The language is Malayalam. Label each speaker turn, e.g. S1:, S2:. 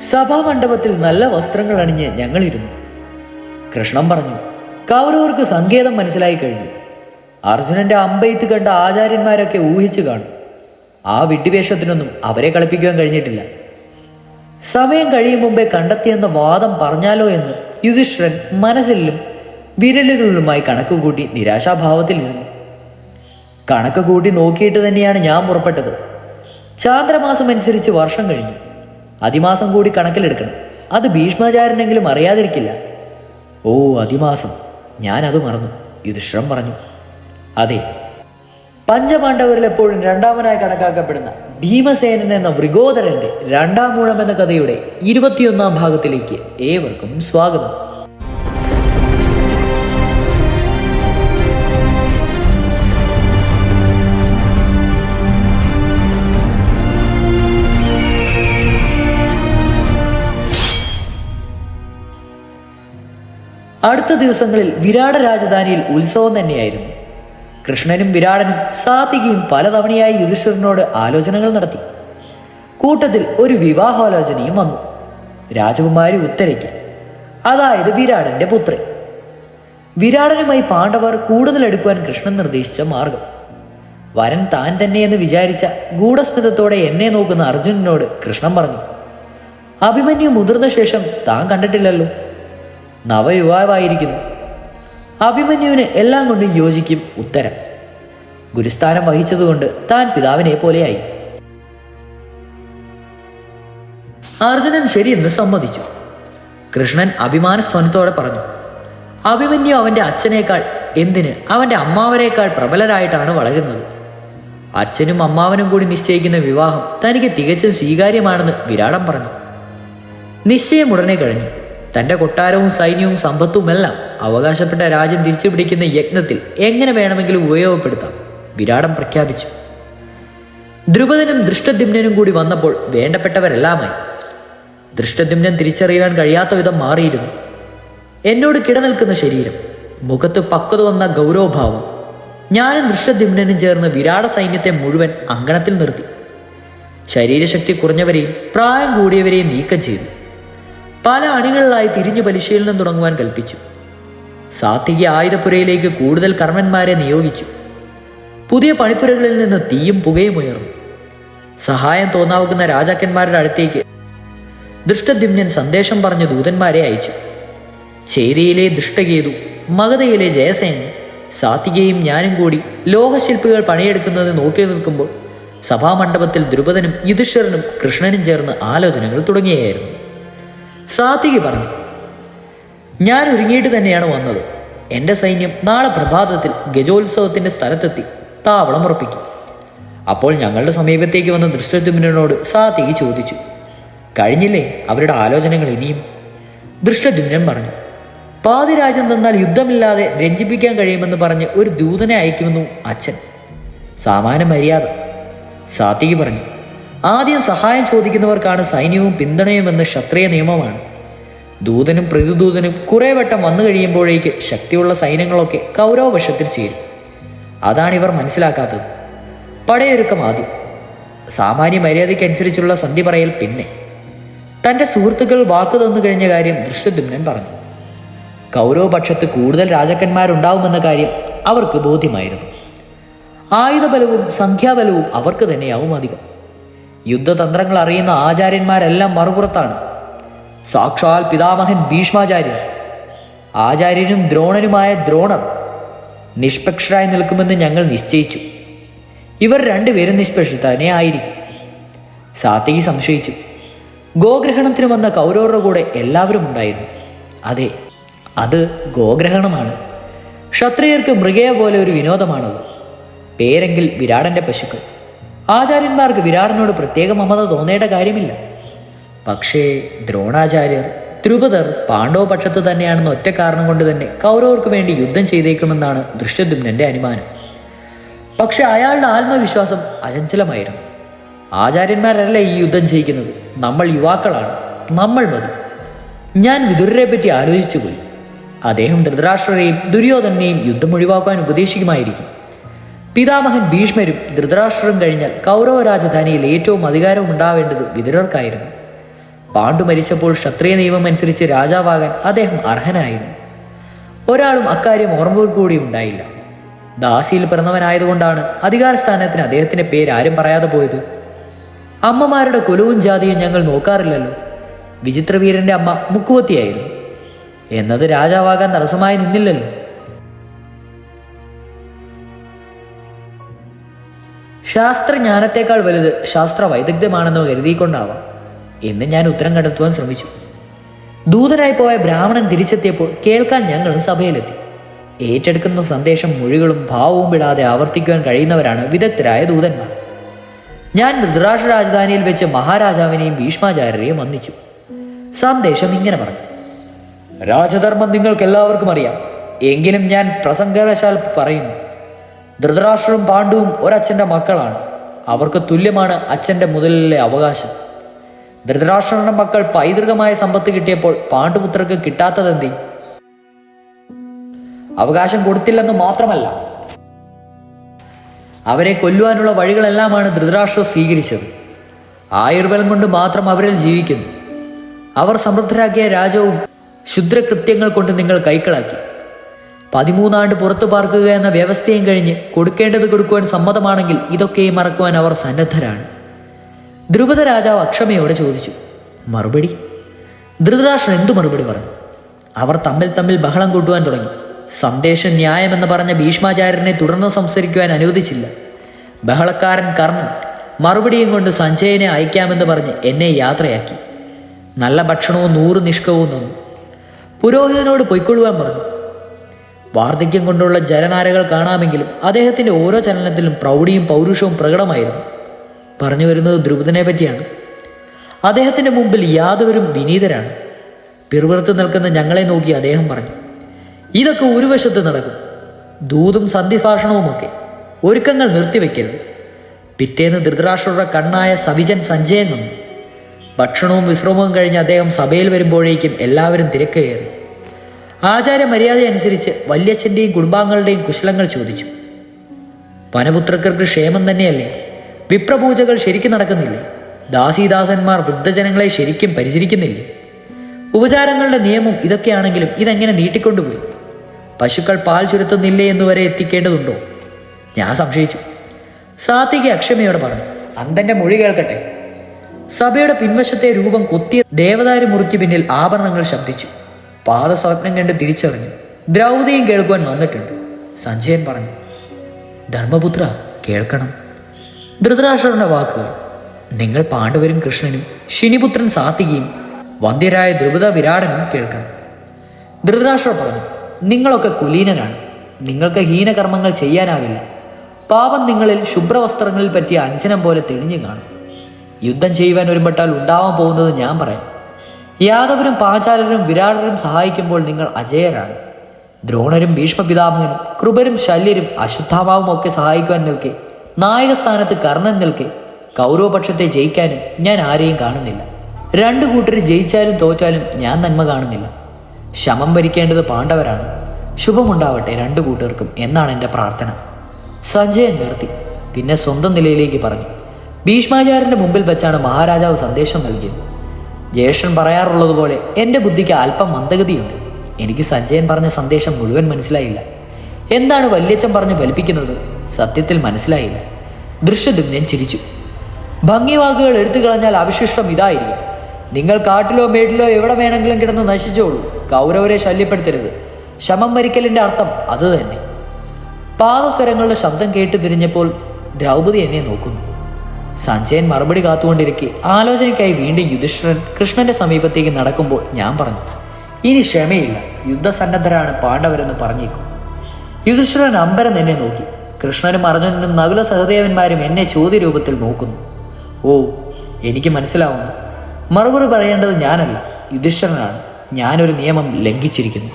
S1: സഭാമണ്ഡപത്തിൽ നല്ല വസ്ത്രങ്ങൾ അണിഞ്ഞ് ഞങ്ങളിരുന്നു. കൃഷ്ണൻ പറഞ്ഞു കൗരവർക്ക് സങ്കേതം മനസ്സിലായി കഴിഞ്ഞു. അർജുനന്റെ അമ്പെയ്ത്ത് കണ്ട ആചാര്യന്മാരൊക്കെ ഊഹിച്ചു കാണും. ആ വിഡ്ഢിവേഷത്തിനൊന്നും അവരെ കളിപ്പിക്കുവാൻ കഴിഞ്ഞിട്ടില്ല. സമയം കഴിയും മുമ്പേ കണ്ടെത്തിയെന്ന വാദം പറഞ്ഞാലോ എന്ന് യുധിഷ്ഠിരൻ മനസ്സിലും വിരലുകളിലുമായി കണക്ക് കൂട്ടി നിരാശാഭാവത്തിലിരുന്നു കണക്ക് കൂട്ടി നോക്കിയിട്ട് തന്നെയാണ് ഞാൻ പുറപ്പെട്ടത്. ചാന്ദ്രമാസം അനുസരിച്ച് വർഷം കഴിഞ്ഞു. അതിമാസം കൂടി കണക്കിലെടുക്കണം. അത് ഭീഷ്മാചാരനെങ്കിലും അറിയാതിരിക്കില്ല. ഓ അതിമാസം. ഞാനത് മറന്നു. യുധിഷ്ഠിരം പറഞ്ഞു. അതെ. പഞ്ചപാണ്ഡവരിൽ എപ്പോഴും രണ്ടാമനായി കണക്കാക്കപ്പെടുന്ന ഭീമസേനൻ എന്ന വൃഗോദരന്റെ രണ്ടാം മൂഴം എന്ന കഥയുടെ ഇരുപത്തിയൊന്നാം ഭാഗത്തിലേക്ക് ഏവർക്കും സ്വാഗതം. അടുത്ത ദിവസങ്ങളിൽ വിരാട രാജധാനിയിൽ ഉത്സവം തന്നെയായിരുന്നു. കൃഷ്ണനും വിരാടനും സാത്വികയും പലതവണയായി യുധിഷ്ഠിരനോട് ആലോചനകൾ നടത്തി. കൂട്ടത്തിൽ ഒരു വിവാഹാലോചനയും വന്നു. രാജകുമാരി ഉത്തരയ്ക്ക് അതായത് വിരാടന്റെ പുത്രൻ വിരാടനുമായി പാണ്ഡവർ കൂടുതൽ എടുക്കുവാൻ കൃഷ്ണൻ നിർദ്ദേശിച്ച മാർഗം. വരൻ താൻ തന്നെയെന്ന് വിചാരിച്ച ഗൂഢസ്മിതത്തോടെ എന്നെ നോക്കുന്ന അർജുനനോട് കൃഷ്ണൻ പറഞ്ഞു അഭിമന്യു മുതിർന്ന ശേഷം താൻ കണ്ടിട്ടില്ലല്ലോ. നവയുവാവായിരിക്കുന്നു. അഭിമന്യുവിന് എല്ലാം കൊണ്ടും യോജിക്കും ഉത്തരം. ഗുരുസ്ഥാനം വഹിച്ചതുകൊണ്ട് താൻ പിതാവിനെ പോലെയായി. അർജുനൻ ശരിയെന്ന് സമ്മതിച്ചു. കൃഷ്ണൻ അഭിമാന സ്വനത്തോടെ പറഞ്ഞു അഭിമന്യു അവന്റെ അച്ഛനേക്കാൾ എന്തിന് അവന്റെ അമ്മാവനേക്കാൾ പ്രബലരായിട്ടാണ് വളരുന്നത്? അച്ഛനും അമ്മാവനും കൂടി നിശ്ചയിക്കുന്ന വിവാഹം തനിക്ക് തികച്ചും സ്വീകാര്യമാണെന്ന് വിരാടം പറഞ്ഞു. നിശ്ചയം ഉടനെ കഴിഞ്ഞു. തന്റെ കൊട്ടാരവും സൈന്യവും സമ്പത്തുമെല്ലാം അവകാശപ്പെട്ട രാജ്യം തിരിച്ചു പിടിക്കുന്ന യജ്ഞത്തിൽ എങ്ങനെ വേണമെങ്കിലും ഉപയോഗപ്പെടുത്താം? വിരാടം പ്രഖ്യാപിച്ചു. ദ്രുപദനും ദൃഷ്ടദ്യുമ്നും കൂടി വന്നപ്പോൾ വേണ്ടപ്പെട്ടവരെല്ലാമായി. ദൃഷ്ടദ്യുമ്നൻ തിരിച്ചറിയാൻ കഴിയാത്ത വിധം മാറിയിരുന്നു. എന്നോട് കിടനിൽക്കുന്ന ശരീരം മുഖത്ത് പക്വത വന്ന ഗൗരവഭാവം ഞാനും ദൃഷ്ടദ്യുമ്നും ചേർന്ന് വിരാട സൈന്യത്തെ മുഴുവൻ അങ്കണത്തിൽ നിർത്തി. ശരീരശക്തി കുറഞ്ഞവരെയും പ്രായം കൂടിയവരെയും നീക്കം ചെയ്തു. പല അണികളിലായി തിരിഞ്ഞു പരിശീലനം തുടങ്ങുവാൻ കൽപ്പിച്ചു. സാത്വിക ആയുധപ്പുരയിലേക്ക് കൂടുതൽ കർമ്മന്മാരെ നിയോഗിച്ചു. പുതിയ പണിപ്പുരകളിൽ നിന്ന് തീയും പുകയും ഉയർന്നു. സഹായം തോന്നാവുന്ന രാജാക്കന്മാരുടെ അടുത്തേക്ക് ദൃഷ്ടദ്യുമ്നൻ സന്ദേശം പറഞ്ഞ ദൂതന്മാരെ അയച്ചു. ചേരിയിലെ ദൃഷ്ടകേതു മഗധയിലെ ജയസേന സാത്വികയും ഞാനും കൂടി ലോഹശില്പികൾ പണിയെടുക്കുന്നത് നോക്കി നിൽക്കുമ്പോൾ സഭാമണ്ഡപത്തിൽ ദ്രുപദനും യുധിഷ്ഠിരനും കൃഷ്ണനും ചേർന്ന് ആലോചനകൾ തുടങ്ങിയായിരുന്നു. സാത്വികി പറഞ്ഞു ഞാൻ ഒരുങ്ങിയിട്ട് തന്നെയാണ് വന്നത്. എന്റെ സൈന്യം നാളെ പ്രഭാതത്തിൽ ഗജോത്സവത്തിന്റെ സ്ഥലത്തെത്തി താവളം ഉറപ്പിക്കും. അപ്പോൾ ഞങ്ങളുടെ സമീപത്തേക്ക് വന്ന ദൃഷ്ടദ്യുമ്നോട് സാത്വികി ചോദിച്ചു കഴിഞ്ഞില്ലേ അവരുടെ ആലോചനകൾ ഇനിയും? ദൃഷ്ടദ്യുമ്നൻ പറഞ്ഞു പാതിരാജൻ തന്നാൽ യുദ്ധമില്ലാതെ രഞ്ജിപ്പിക്കാൻ കഴിയുമെന്ന് പറഞ്ഞ് ഒരു ദൂതനെ അയക്കുമെന്നു അച്ഛൻ. സാമാന്യ മര്യാദ. സാത്വികി പറഞ്ഞു ആദ്യം സഹായം ചോദിക്കുന്നവർക്കാണ് സൈന്യവും പിന്തുണയുമെന്ന് ക്ഷത്രിയ നിയമമാണ്. ദൂതനും പ്രതിദൂതനും കുറെ വട്ടം വന്നു കഴിയുമ്പോഴേക്ക് ശക്തിയുള്ള സൈന്യങ്ങളൊക്കെ കൗരവപക്ഷത്തിൽ ചേരും. അതാണ് ഇവർ മനസ്സിലാക്കാത്തത്. പടയൊരുക്കം ആദ്യം. സാമാന്യ മര്യാദയ്ക്കനുസരിച്ചുള്ള സന്ധി പറയൽ പിന്നെ. തന്റെ സുഹൃത്തുക്കൾ വാക്കു തന്നു കഴിഞ്ഞ കാര്യം ദൃശ്യദുമ്നൻ പറഞ്ഞു. കൗരവപക്ഷത്ത് കൂടുതൽ രാജാക്കന്മാരുണ്ടാവുമെന്ന കാര്യം അവർക്ക് ബോധ്യമായിരുന്നു. ആയുധബലവും സംഖ്യാബലവും അവർക്ക് തന്നെയാവും അധികം. യുദ്ധതന്ത്രങ്ങൾ അറിയുന്ന ആചാര്യന്മാരെല്ലാം മറുപുറത്താണ്. സാക്ഷാൽ പിതാമഹൻ ഭീഷ്മാചാര്യർ. ആചാര്യനും ദ്രോണനുമായ ദ്രോണർ നിഷ്പക്ഷരായി നിൽക്കുമെന്ന് ഞങ്ങൾ നിശ്ചയിച്ചു. ഇവർ രണ്ടുപേരും നിഷ്പക്ഷ തന്നെ ആയിരിക്കും. സാത്തികി സംശയിച്ചു. ഗോഗ്രഹണത്തിന് വന്ന കൗരവരുടെ കൂടെ എല്ലാവരും ഉണ്ടായിരുന്നു. അതെ അത് ഗോഗ്രഹണമാണ്. ക്ഷത്രിയർക്ക് മൃഗയെ പോലെ ഒരു വിനോദമാണത്. പേരെങ്കിൽ വിരാടന്റെ പശുക്കൾ. ആചാര്യന്മാർക്ക് വിരാടനോട് പ്രത്യേക മമത തോന്നേണ്ട കാര്യമില്ല. പക്ഷേ ദ്രോണാചാര്യർ ദ്രുപദർ പാണ്ഡവ പക്ഷത്ത് തന്നെയാണെന്ന് ഒറ്റ കാരണം കൊണ്ട് തന്നെ കൗരവർക്ക് വേണ്ടി യുദ്ധം ചെയ്തേക്കുമെന്നാണ് ദൃഷ്ടദ്യുമ്നന്റെ അനുമാനം. പക്ഷെ അയാളുടെ ആത്മവിശ്വാസം അചഞ്ചലമായിരുന്നു. ആചാര്യന്മാരല്ല ഈ യുദ്ധം ചെയ്യിക്കുന്നത്? നമ്മൾ യുവാക്കളാണ്. നമ്മൾ മതി. ഞാൻ വിതുരരെ പറ്റി ആലോചിച്ചു പോയി അദ്ദേഹം ധൃതരാഷ്ട്രരെയും ദുര്യോധനെയും യുദ്ധം ഒഴിവാക്കാൻ ഉപദേശിക്കുമായിരിക്കും. പിതാമഹൻ ഭീഷ്മരും ധൃതരാഷ്ട്രം കഴിഞ്ഞാൽ കൗരവ രാജധാനിയിൽ ഏറ്റവും അധികാരവും ഉണ്ടാവേണ്ടത് വിതുരർക്കായിരുന്നു പാണ്ഡു മരിച്ചപ്പോൾ ക്ഷത്രിയ നിയമം അനുസരിച്ച് രാജാവാകാൻ അദ്ദേഹം അർഹനായിരുന്നു. ഒരാളും അക്കാര്യം ഓർമ്മയോടുകൂടി ഉണ്ടായില്ല. ദാസിയിൽ പിറന്നവനായതുകൊണ്ടാണ് അധികാര സ്ഥാനത്തിന് അദ്ദേഹത്തിന്റെ പേര് ആരും പറയാതെ പോയത്. അമ്മമാരുടെ കുലവും ജാതിയും ഞങ്ങൾ നോക്കാറില്ലല്ലോ. വിചിത്രവീരന്റെ അമ്മ മുക്കുവത്തിയായിരുന്നു. എന്നത് രാജാവാകാൻ തടസ്സമായി നിന്നില്ലല്ലോ. ശാസ്ത്രജ്ഞാനത്തെക്കാൾ വലുത് ശാസ്ത്ര വൈദഗ്ധ്യമാണെന്നോ കരുതിക്കൊണ്ടാവാം. എന്ന് ഞാൻ ഉത്തരം കണ്ടെത്തുവാൻ ശ്രമിച്ചു. ദൂതനായി പോയ ബ്രാഹ്മണൻ തിരിച്ചെത്തിയപ്പോൾ കേൾക്കാൻ ഞങ്ങളും സഭയിലെത്തി. ഏറ്റെടുക്കുന്ന സന്ദേശം മൊഴികളും ഭാവവും വിടാതെ ആവർത്തിക്കുവാൻ കഴിയുന്നവരാണ് വിദഗ്ധരായ ദൂതന്മാർ. ഞാൻ ധൃതരാഷ്ട്ര രാജധാനിയിൽ വെച്ച് മഹാരാജാവിനെയും ഭീഷ്മാചാര്യരെയും വന്ദിച്ചു. സന്ദേശം ഇങ്ങനെ പറഞ്ഞു. രാജധർമ്മം നിങ്ങൾക്ക് എല്ലാവർക്കും അറിയാം. എങ്കിലും ഞാൻ പ്രസംഗവശാൽ പറയുന്നു. ധൃതരാഷ്ട്രവും പാണ്ഡുവും ഒരച്ഛന്റെ മക്കളാണ്. അവർക്ക് തുല്യമാണ് അച്ഛന്റെ മുതലിലെ അവകാശം. ധൃതരാഷ്ട്രന്റെ മക്കൾ പൈതൃകമായ സമ്പത്ത് കിട്ടിയപ്പോൾ പാണ്ഡുപുത്രർക്ക് കിട്ടാത്തതെന്തി? അവകാശം കൊടുത്തില്ലെന്ന് മാത്രമല്ല അവരെ കൊല്ലുവാനുള്ള വഴികളെല്ലാമാണ് ധൃതരാഷ്ട്രം സ്വീകരിച്ചത്. ആയുർബലം കൊണ്ട് മാത്രം അവരിൽ ജീവിക്കുന്നു. അവർ സമൃദ്ധരാക്കിയ രാജവും ശുദ്രകൃത്യങ്ങൾ കൊണ്ട് നിങ്ങൾ കൈക്കളാക്കി. പതിമൂന്നാണ്ട് പുറത്തു പാർക്കുക എന്ന വ്യവസ്ഥയും കഴിഞ്ഞ് കൊടുക്കേണ്ടത് കൊടുക്കുവാൻ സമ്മതമാണെങ്കിൽ ഇതൊക്കെയും മറക്കുവാൻ അവർ സന്നദ്ധരാണ്. ധ്രുപദ രാജാവ് അക്ഷമയോടെ ചോദിച്ചു മറുപടി? ധൃതരാഷ്ട്രൻ എന്തു മറുപടി പറഞ്ഞു? അവർ തമ്മിൽ തമ്മിൽ ബഹളം കൂട്ടുവാൻ തുടങ്ങി. സന്ദേശം ന്യായമെന്ന് പറഞ്ഞ ഭീഷ്മാചാര്യനെ തുടർന്ന് സംസാരിക്കുവാൻ അനുവദിച്ചില്ല. ബഹളക്കാരൻ കർണൻ മറുപടിയും കൊണ്ട് സഞ്ജയനെ അയക്കാമെന്ന് പറഞ്ഞ് എന്നെ യാത്രയാക്കി. നല്ല ഭക്ഷണവും നൂറ് നിഷ്കവും നിന്നു പുരോഹിതനോട് പൊയ്ക്കൊള്ളുവാൻ പറഞ്ഞു. വാർദ്ധക്യം കൊണ്ടുള്ള ജലനാരകൾ കാണാമെങ്കിലും അദ്ദേഹത്തിന്റെ ഓരോ ചലനത്തിലും പ്രൗഢിയും പൗരുഷവും പ്രകടമായിരുന്നു. പറഞ്ഞു വരുന്നത് ദ്രുപദനെ പറ്റിയാണ്. അദ്ദേഹത്തിന്റെ മുമ്പിൽ യാതൊരു വിനീതരാണ്. പിറുപിറുത്ത് നിൽക്കുന്ന ഞങ്ങളെ നോക്കി അദ്ദേഹം പറഞ്ഞു ഇതൊക്കെ ഒരു വശത്ത് നടക്കും. ദൂതും സന്ധിഭാഷണവുമൊക്കെ ഒരുക്കങ്ങൾ നിർത്തിവെക്കരുത്. പിറ്റേന്ന് ധൃതരാഷ്ട്രയുടെ കണ്ണായ സവിജൻ സഞ്ജയൻ വന്നു. ഭക്ഷണവും വിശ്രമവും കഴിഞ്ഞ് അദ്ദേഹം സഭയിൽ വരുമ്പോഴേക്കും എല്ലാവരും തിരക്ക് കയറി ആചാര മര്യാദ അനുസരിച്ച് വല്യച്ഛന്റെയും കുടുംബാംഗങ്ങളുടെയും കുശലങ്ങൾ ചോദിച്ചു. വനപുത്രക്കർക്ക് ക്ഷേമം തന്നെയല്ലേ? വിപ്രപൂജകൾ ശരിക്കും നടക്കുന്നില്ലേ? ദാസീദാസന്മാർ വൃദ്ധജനങ്ങളെ ശരിക്കും പരിചരിക്കുന്നില്ലേ? ഉപചാരങ്ങളുടെ നിയമം ഇതൊക്കെയാണെങ്കിലും ഇതെങ്ങനെ നീട്ടിക്കൊണ്ടുപോയി? പശുക്കൾ പാൽ ചുരുത്തുന്നില്ലേ എന്ന് വരെ എത്തിക്കേണ്ടതുണ്ടോ? ഞാൻ സംശയിച്ചു. സാത്വിക അക്ഷമയോടെ പറഞ്ഞു അന്തന്റെ മൊഴി കേൾക്കട്ടെ. സഭയുടെ പിൻവശത്തെ രൂപം കൊത്തിയ ദേവതാരി മുറിക്ക് പിന്നിൽ ആഭരണങ്ങൾ ശബ്ദിച്ചു. പാദസ്വപ്നം കണ്ട് തിരിച്ചറിഞ്ഞു. ദ്രൗപതിയും കേൾക്കുവാൻ വന്നിട്ടുണ്ട്. സഞ്ജയൻ പറഞ്ഞു ധർമ്മപുത്ര കേൾക്കണം. ധൃതരാഷ്ട്രന്റെ വാക്കുകൾ നിങ്ങൾ പാണ്ഡവരും കൃഷ്ണനും ശിനിപുത്രൻ സാത്വികയും വന്ധ്യരായ ദ്രുപദ വിരാടനും കേൾക്കണം. ധൃതരാഷ്ട്രർ പറഞ്ഞു നിങ്ങളൊക്കെ കുലീനരാണ്. നിങ്ങൾക്ക് ഹീനകർമ്മങ്ങൾ ചെയ്യാനാവില്ല. പാപം നിങ്ങളിൽ ശുഭ്രവസ്ത്രങ്ങളിൽ പറ്റിയ അഞ്ചനം പോലെ തെളിഞ്ഞു കാണും. യുദ്ധം ചെയ്യുവാൻ ഒരുമ്പെട്ടാൽ ഉണ്ടാവാൻ പോകുന്നത് ഞാൻ പറയാം. യാദവരും പാചാലരും വിരാടരും സഹായിക്കുമ്പോൾ നിങ്ങൾ അജയരാണ്. ദ്രോണരും ഭീഷ്മപിതാമഹനും കൃപരും ശല്യരും അശ്വത്ഥാമാവും ഒക്കെ സഹായിക്കുവാൻ നിൽക്കെ. നായകസ്ഥാനത്ത് കർണൻ നിൽക്കെ. കൗരവപക്ഷത്തെ ജയിക്കാനും ഞാൻ ആരെയും കാണുന്നില്ല. രണ്ടു കൂട്ടർ ജയിച്ചാലും തോറ്റാലും ഞാൻ നന്മ കാണുന്നില്ല. ശമം ഭരിക്കേണ്ടത് പാണ്ഡവരാണ്. ശുഭമുണ്ടാവട്ടെ രണ്ടു കൂട്ടർക്കും എന്നാണ് എന്റെ പ്രാർത്ഥന. സഞ്ജയൻ നിർത്തി. പിന്നെ സ്വന്തം നിലയിലേക്ക് പറഞ്ഞു. ഭീഷ്മാചാര്യന്റെ മുമ്പിൽ വെച്ചാണ് മഹാരാജാവ് സന്ദേശം നൽകിയത്. ജ്യേഷ്ഠൻ പറയാറുള്ളതുപോലെ എന്റെ ബുദ്ധിക്ക് അല്പം മന്ദഗതിയുണ്ട്. എനിക്ക് സഞ്ജയൻ പറഞ്ഞ സന്ദേശം മുഴുവൻ മനസ്സിലായില്ല. എന്താണ് വല്യച്ഛൻ പറഞ്ഞ് ഫലിപ്പിക്കുന്നത്? സത്യത്തിൽ മനസ്സിലായില്ല. ദൃശ്യദുമ്നൻ ചിരിച്ചു. ഭംഗിവാക്കുകൾ എടുത്തു കളഞ്ഞാൽ അവശിഷ്ടം ഇതായിരിക്കും. നിങ്ങൾ കാട്ടിലോ മേട്ടിലോ എവിടെ വേണമെങ്കിലും കിടന്ന് നശിച്ചോളൂ. കൗരവരെ ശല്യപ്പെടുത്തരുത്. ശമം വരിക്കലിന്റെ അർത്ഥം അത് തന്നെ. പാദസ്വരങ്ങളുടെ ശബ്ദം കേട്ട് തിരിഞ്ഞപ്പോൾ ദ്രൗപദി എന്നെ നോക്കുന്നു. സഞ്ജയൻ മറുപടി കാത്തുകൊണ്ടിരിക്കെ. ആലോചനയ്ക്കായി വീണ്ടും യുധിഷ്ഠിരൻ കൃഷ്ണന്റെ സമീപത്തേക്ക് നടക്കുമ്പോൾ ഞാൻ പറഞ്ഞു ഇനി ക്ഷമയില്ല യുദ്ധസന്നദ്ധരാണ് പാണ്ഡവരെന്ന് പറഞ്ഞേക്കും. യുധിഷ്ഠിരൻ അമ്പരം എന്നെ നോക്കി. കൃഷ്ണനും അർജുനനും നകുല സഹദേവന്മാരും എന്നെ ചോദ്യരൂപത്തിൽ നോക്കുന്നു. ഓ എനിക്ക് മനസ്സിലാവുന്നു. മറുപടി പറയേണ്ടത് ഞാനല്ല യുധിഷ്ഠിരനാണ്. ഞാനൊരു നിയമം ലംഘിച്ചിരിക്കുന്നു.